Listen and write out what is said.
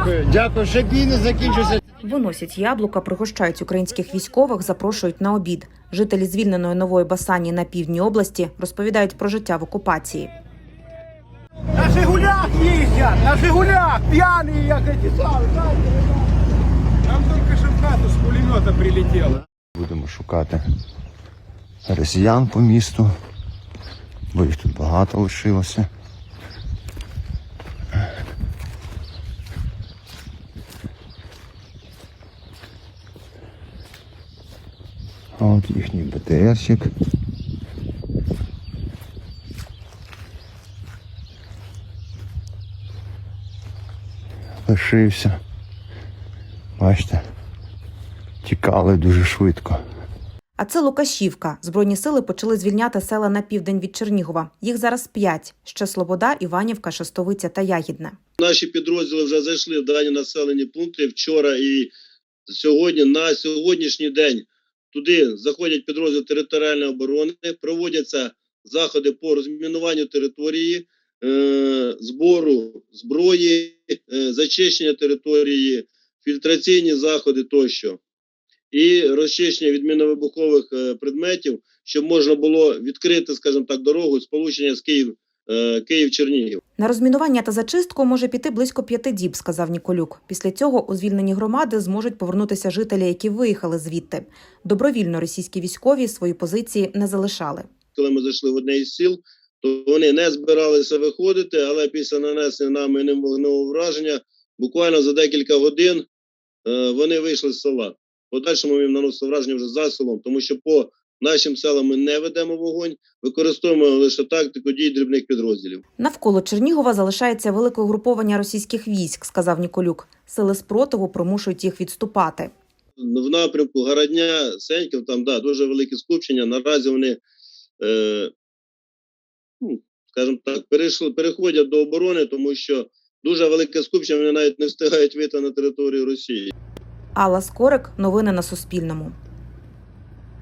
Дякую, дякую. Ще бій не закінчився. Виносять яблука, пригощають українських військових, запрошують на обід. Жителі звільненої нової Басані на півдні області розповідають про життя в окупації. На Жигулях їздять, на Жигулях, п'яні, як самі. Нам в хату с пулемета прилетело. Будемо шукати росіян по місту, бо їх тут багато лишилося. А от їхній БТРчик. Лишився. Бачите, тікали дуже швидко. А це Лукашівка. Збройні сили почали звільняти села на південь від Чернігова. Їх зараз п'ять: ще Слобода, Іванівка, Шестовиця та Ягідне. Наші підрозділи вже зайшли в дані населені пункти вчора і сьогодні. На сьогоднішній день туди заходять підрозділи територіальної оборони, проводяться заходи по розмінуванню території, е, збору зброї, е, зачищення території, фільтраційні заходи тощо. І розчищення від міновибухових е, предметів, щоб можна було відкрити, скажімо так, дорогу сполучення з Київ, Київ-Чернігів. На розмінування та зачистку може піти близько п'яти діб, сказав Ніколюк. Після цього у звільнені громади зможуть повернутися жителі, які виїхали звідти. Добровільно російські військові свої позиції не залишали. коли ми зайшли в одне із сіл, то вони не збиралися виходити, але після нанесення нами ним вогневого враження, буквально за декілька годин е, вони вийшли з села. Подальшому їм наносили враження вже за селом, тому що по нашим селам ми не ведемо вогонь, використовуємо лише тактику дій дрібних підрозділів. Навколо Чернігова залишається велике угруповання російських військ, сказав Ніколюк. Сили спротиву примушують їх відступати. в напрямку Городня, Сеньків, там да, дуже велике скупчення. Наразі вони, е, ну, скажімо так, перейшли, переходять до оборони, тому що дуже велике скупчення, вони навіть не встигають вийти на територію Росії. Алла Скорик. Новини на Суспільному.